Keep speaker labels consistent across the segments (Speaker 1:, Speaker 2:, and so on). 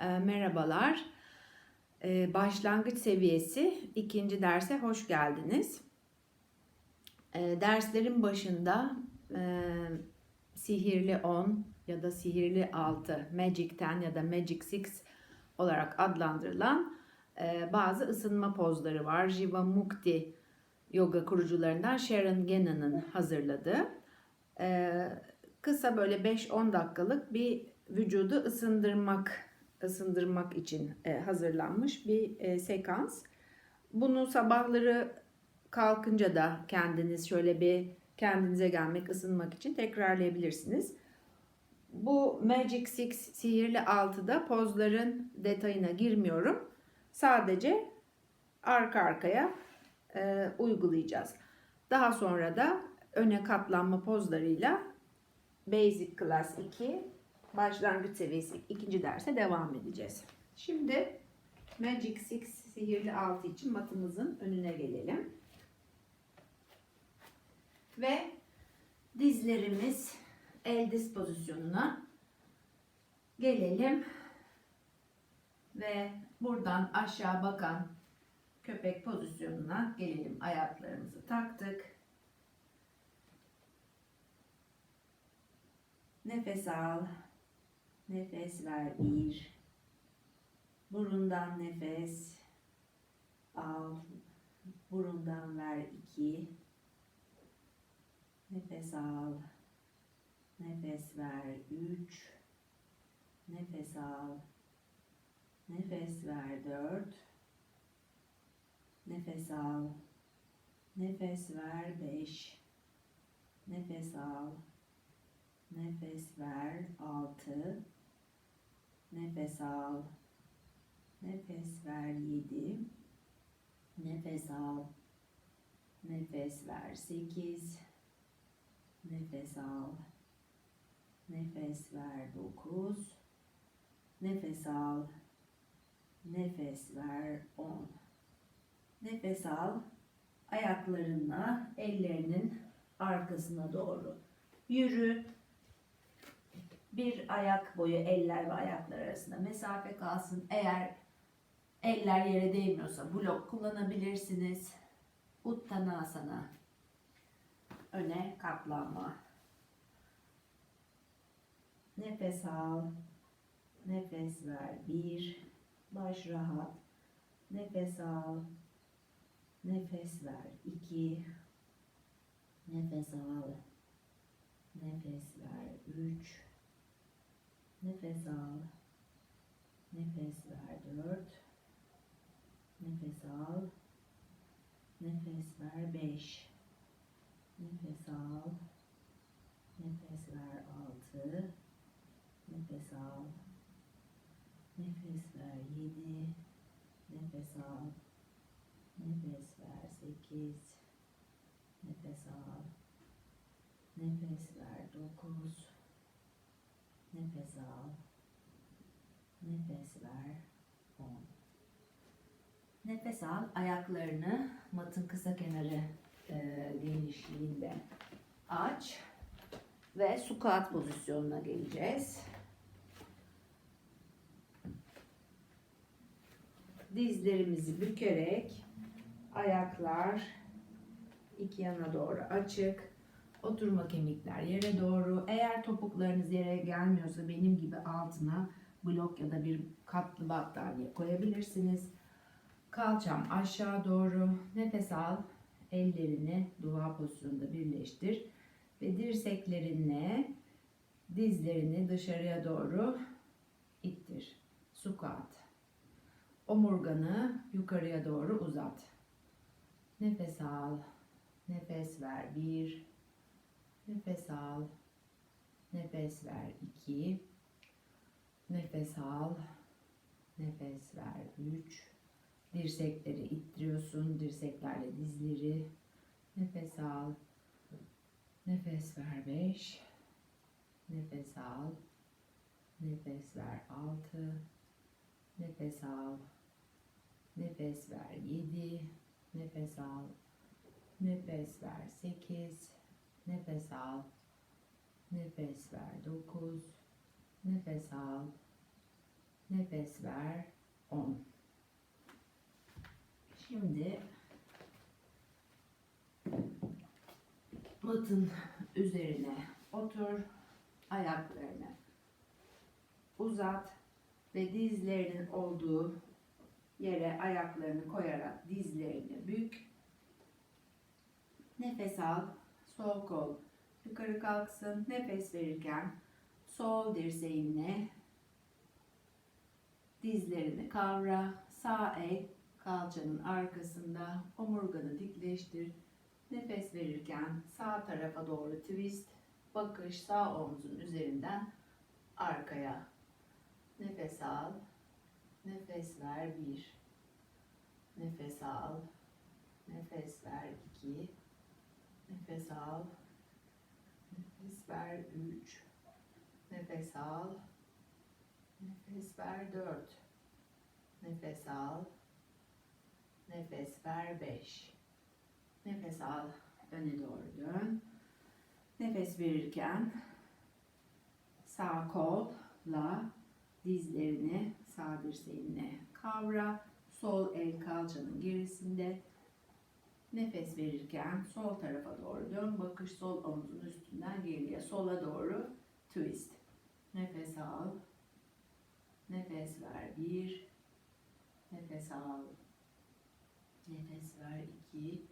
Speaker 1: E, merhabalar. E, başlangıç seviyesi ikinci derse hoş geldiniz. E, derslerin başında e, sihirli 10 ya da sihirli 6, Magic 10 ya da Magic 6 olarak adlandırılan e, bazı ısınma pozları var. Jiva Mukti yoga kurucularından Sharon Gannon'ın hazırladığı. E, kısa böyle 5-10 dakikalık bir vücudu ısındırmak ısındırmak için e, hazırlanmış bir e, sekans. Bunu sabahları kalkınca da kendiniz şöyle bir kendinize gelmek, ısınmak için tekrarlayabilirsiniz. Bu Magic Six sihirli altıda pozların detayına girmiyorum. Sadece arka arkaya e, uygulayacağız. Daha sonra da öne katlanma pozlarıyla Basic Class 2 başlangıç seviyesi ikinci derse devam edeceğiz. Şimdi Magic Six sihirli altı için matımızın önüne gelelim. Ve dizlerimiz el diz pozisyonuna gelelim. Ve buradan aşağı bakan köpek pozisyonuna gelelim. Ayaklarımızı taktık. Nefes al. Nefes ver bir. Burundan nefes al. Burundan ver iki. Nefes al. Nefes ver üç. Nefes al. Nefes ver dört. Nefes al. Nefes ver beş. Nefes al. Nefes ver altı. Nefes al. Nefes ver yedi. Nefes al. Nefes ver sekiz. Nefes al. Nefes ver dokuz. Nefes al. Nefes ver on. Nefes al. Ayaklarınla ellerinin arkasına doğru yürü. Bir ayak boyu eller ve ayaklar arasında mesafe kalsın. Eğer eller yere değmiyorsa blok kullanabilirsiniz. Uttanasana. Öne katlanma. Nefes al. Nefes ver. Bir. Baş rahat. Nefes al. Nefes ver. İki. Nefes al. Nefes ver. Üç. Nefes al. Nefes ver. Dört. Nefes al. Nefes ver. Beş. Nefes al. Nefes ver. Altı. Nefes al. Nefes ver. Yedi. Nefes al. Nefes ver. Sekiz. Nefes al. Nefes ver. Dokuz. Nefes al. Nefes ver. 10. Nefes al. Ayaklarını matın kısa kenarı e, genişliğinde aç. Ve squat pozisyonuna geleceğiz. Dizlerimizi bükerek ayaklar iki yana doğru açık. Oturma kemikler yere doğru. Eğer topuklarınız yere gelmiyorsa benim gibi altına blok ya da bir katlı battaniye koyabilirsiniz. Kalçam aşağı doğru. Nefes al. Ellerini dua pozisyonunda birleştir. Ve dirseklerinle dizlerini dışarıya doğru ittir. Squat. Omurganı yukarıya doğru uzat. Nefes al. Nefes ver. Bir. Nefes al. Nefes ver. iki. Nefes al. Nefes ver. Üç. Dirsekleri ittiriyorsun. Dirseklerle dizleri. Nefes al. Nefes ver. Beş. Nefes al. Nefes ver. Altı. Nefes al. Nefes ver. Yedi. Nefes al. Nefes ver. Sekiz. Nefes al. Nefes ver. Dokuz. Nefes al. Nefes ver. 10. Şimdi matın üzerine otur. Ayaklarını uzat ve dizlerinin olduğu yere ayaklarını koyarak dizlerini bük. Nefes al. Sol kol yukarı kalksın. Nefes verirken sol dirseğinle dizlerini kavra. Sağ el kalçanın arkasında. Omurganı dikleştir. Nefes verirken sağ tarafa doğru twist. Bakış sağ omzun üzerinden arkaya. Nefes al. Nefes ver. Bir. Nefes al. Nefes ver. iki. Nefes al. Nefes ver. Üç. Nefes al. Nefes ver. Dört. Nefes al. Nefes ver. Beş. Nefes al. Öne doğru dön. Nefes verirken sağ kolla dizlerini sağ dirseğinle kavra. Sol el kalçanın gerisinde. Nefes verirken sol tarafa doğru dön. Bakış sol omzun üstünden geriye. Sola doğru twist. Nefes al. Nefes ver. Bir. Nefes al. Nefes ver. iki.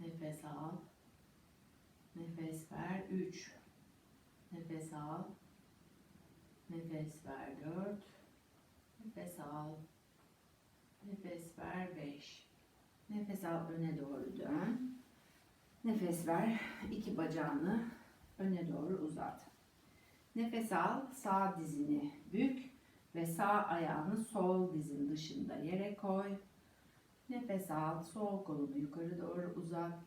Speaker 1: Nefes al. Nefes ver. Üç. Nefes al. Nefes ver. Dört. Nefes al. Nefes ver. Beş. Nefes al. Öne doğru dön. Nefes ver. İki bacağını öne doğru uzat. Nefes al. Sağ dizini bük ve sağ ayağını sol dizin dışında yere koy. Nefes al. Sol kolunu yukarı doğru uzat.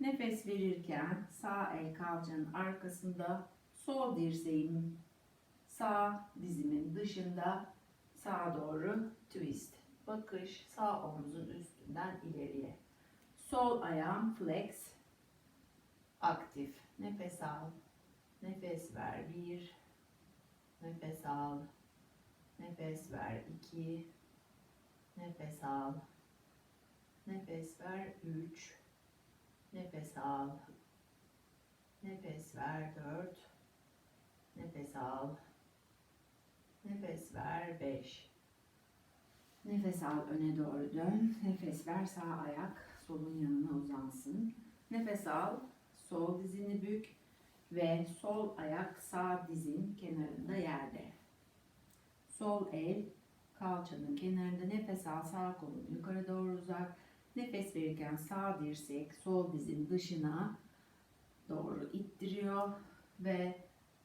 Speaker 1: Nefes verirken sağ el kalçanın arkasında, sol dirseğin sağ dizimin dışında sağa doğru twist. Bakış sağ omzun üstünden ileriye. Sol ayağım flex. Aktif. Nefes al. Nefes ver. Bir. Nefes al. Nefes ver. iki. Nefes al. Nefes ver. Üç. Nefes al. Nefes ver. Dört. Nefes al. Nefes ver. Beş. Nefes al öne doğru dön. Nefes ver sağ ayak solun yanına uzansın. Nefes al. Sol dizini bük ve sol ayak sağ dizin kenarında yerde. Sol el kalçanın kenarında nefes al sağ kolunu yukarı doğru uzat. Nefes verirken sağ dirsek sol dizin dışına doğru ittiriyor ve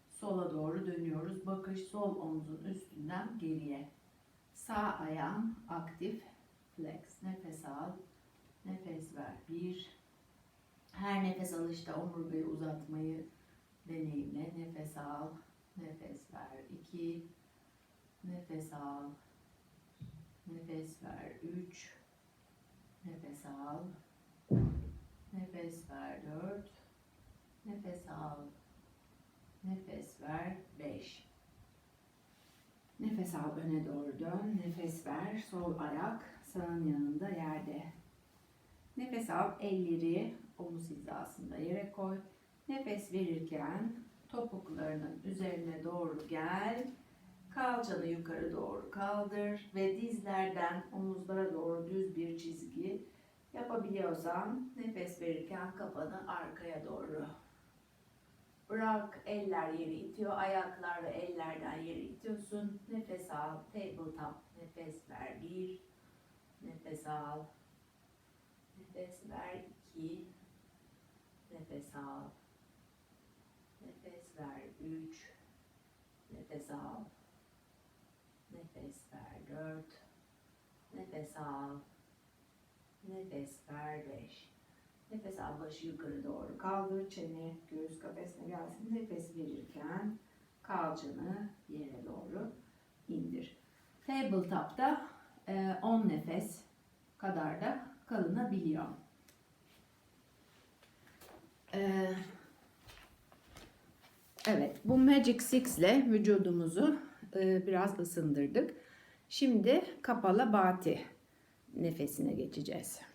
Speaker 1: sola doğru dönüyoruz. Bakış sol omzun üstünden geriye. Sağ ayağım aktif. Flex. Nefes al. Nefes ver. Bir. Her nefes alışta omurgayı uzatmayı deneyimle. Nefes al. Nefes ver. İki. Nefes al. Nefes ver. Üç. Nefes al. Nefes ver. Dört. Nefes al. Nefes ver. Beş. Nefes al öne doğru dön. Nefes ver. Sol ayak sağın yanında yerde. Nefes al. Elleri omuz hizasında yere koy. Nefes verirken topuklarının üzerine doğru gel. Kalçanı yukarı doğru kaldır ve dizlerden omuzlara doğru düz bir çizgi yapabiliyorsan nefes verirken kafanı arkaya doğru bırak. Eller yeri itiyor. Ayaklar ve ellerden yeri itiyorsun. Nefes al. Tabletop. Nefes ver. Bir. Nefes al. Nefes ver. iki. Nefes al. Nefes ver. Üç. Nefes al. Nefes ver. Dört. Nefes al. Nefes ver. Beş. Nefes al başı yukarı doğru kaldır. Çene göğüs kafesine gelsin. Nefes verirken kalçanı yere doğru indir. Tabletop'ta e, 10 nefes kadar da kalınabiliyor. E, evet bu Magic Six ile vücudumuzu e, biraz ısındırdık. Şimdi kapalı bati nefesine geçeceğiz.